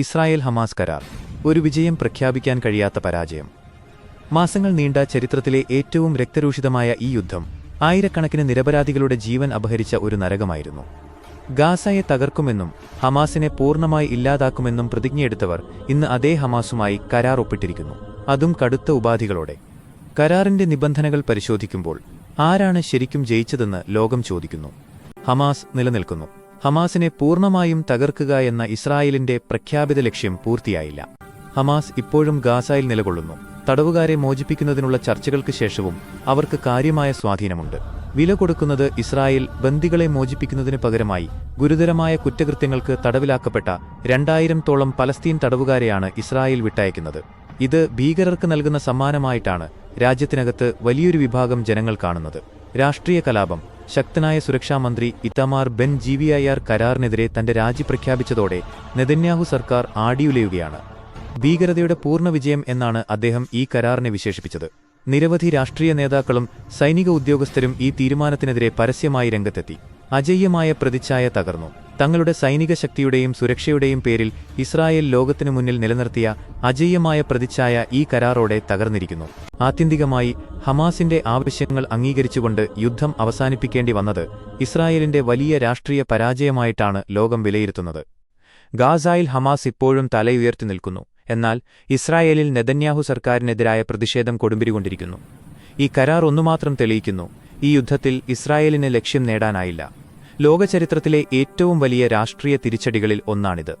Israel Hamas കരാർ ഒരു വിജയം പ്രഖ്യാപിക്കാൻ കഴിയാത്ത പരാജയം. മാസങ്ങൾ നീണ്ട ചരിത്രത്തിലെ ഏറ്റവും രക്തരൂഷിതമായ ഈ യുദ്ധം ആയിരക്കണക്കിന് നിരപരാധികളുടെ ജീവൻ അപഹരിച്ച ഒരു നരകമായിരുന്നു. ഗാസയെ തകർക്കുമെന്നും ഹമാസിനെ പൂർണമായി ഇല്ലാതാക്കുമെന്നും പ്രതിജ്ഞയെടുത്തവർ ഇന്ന് അതേ ഹമാസുമായി കരാർ ഒപ്പിട്ടിരിക്കുന്നു. അതും കടുത്ത ഉപാധികളോടെ. കരാറിന്റെ നിബന്ധനകൾ പരിശോധിക്കുമ്പോൾ ആരാണ് ശരിക്കും ജയിച്ചതെന്ന് ലോകം ചോദിക്കുന്നു. ഹമാസ് നിലനിൽക്കുന്നു. ഹമാസിനെ പൂർണമായും തകർക്കുക എന്ന ഇസ്രായേലിന്റെ പ്രഖ്യാപിത ലക്ഷ്യം പൂർത്തിയായില്ല. ഹമാസ് ഇപ്പോഴും ഗാസായിൽ നിലകൊള്ളുന്നു. തടവുകാരെ മോചിപ്പിക്കുന്നതിനുള്ള ചർച്ചകൾക്ക് ശേഷവും അവർക്ക് കാര്യമായ സ്വാധീനമുണ്ട്. വില കൊടുക്കുന്നത് ഇസ്രായേൽ ബന്ദികളെ മോചിപ്പിക്കുന്നതിന് പകരമായി ഗുരുതരമായ കുറ്റകൃത്യങ്ങൾക്ക് തടവിലാക്കപ്പെട്ട രണ്ടായിരത്തോളം പലസ്തീൻ തടവുകാരെയാണ് ഇസ്രായേൽ വിട്ടയക്കുന്നത്. ഇത് ഭീകരർക്ക് നൽകുന്ന സമ്മാനമായിട്ടാണ് രാജ്യത്തിനകത്ത് വലിയൊരു വിഭാഗം ജനങ്ങൾ കാണുന്നത്. രാഷ്ട്രീയ കലാപം ശക്തനായ സുരക്ഷാ മന്ത്രി ഇത്തമാർ ബെൻ ജിവിഐആർ കരാറിനെതിരെ തന്റെ രാജി പ്രഖ്യാപിച്ചതോടെ നെതന്യാഹു സർക്കാർ ആടിയുലയുകയാണ്. ഭീകരതയുടെ പൂർണ വിജയം എന്നാണ് അദ്ദേഹം ഈ കരാറിനെ വിശേഷിപ്പിച്ചത്. നിരവധി രാഷ്ട്രീയ നേതാക്കളും സൈനിക ഉദ്യോഗസ്ഥരും ഈ തീരുമാനത്തിനെതിരെ പരസ്യമായി രംഗത്തെത്തി. അജയ്യമായ പ്രതിച്ഛായ തകർന്നു. തങ്ങളുടെ സൈനിക ശക്തിയുടെയും സുരക്ഷയുടെയും പേരിൽ ഇസ്രായേൽ ലോകത്തിനു മുന്നിൽ നിലനിർത്തിയ അജയ്യമായ പ്രതിച്ഛായ ഈ കരാറോടെ തകർന്നിരിക്കുന്നു. ആത്യന്തികമായി ഹമാസിന്റെ ആവശ്യങ്ങൾ അംഗീകരിച്ചുകൊണ്ട് യുദ്ധം അവസാനിപ്പിക്കേണ്ടി വന്നത് ഇസ്രായേലിന്റെ വലിയ രാഷ്ട്രീയ പരാജയമായിട്ടാണ് ലോകം വിലയിരുത്തുന്നത്. ഗാസായിൽ ഹമാസ് ഇപ്പോഴും തലയുയർത്തി നിൽക്കുന്നു. എന്നാൽ ഇസ്രായേലിൽ നെതന്യാഹു സർക്കാരിനെതിരായ പ്രതിഷേധം കൊടുമ്പിരികൊണ്ടിരിക്കുന്നു. ഈ കരാർ ഒന്നുമാത്രം തെളിയിക്കുന്നു. ഈ യുദ്ധത്തിൽ ഇസ്രായേലിന് ലക്ഷ്യം നേടാനായില്ല. ലോകചരിത്രത്തിലെ ഏറ്റവും വലിയ രാഷ്ട്രീയ തിരിച്ചടികളിൽ ഒന്നാണിത്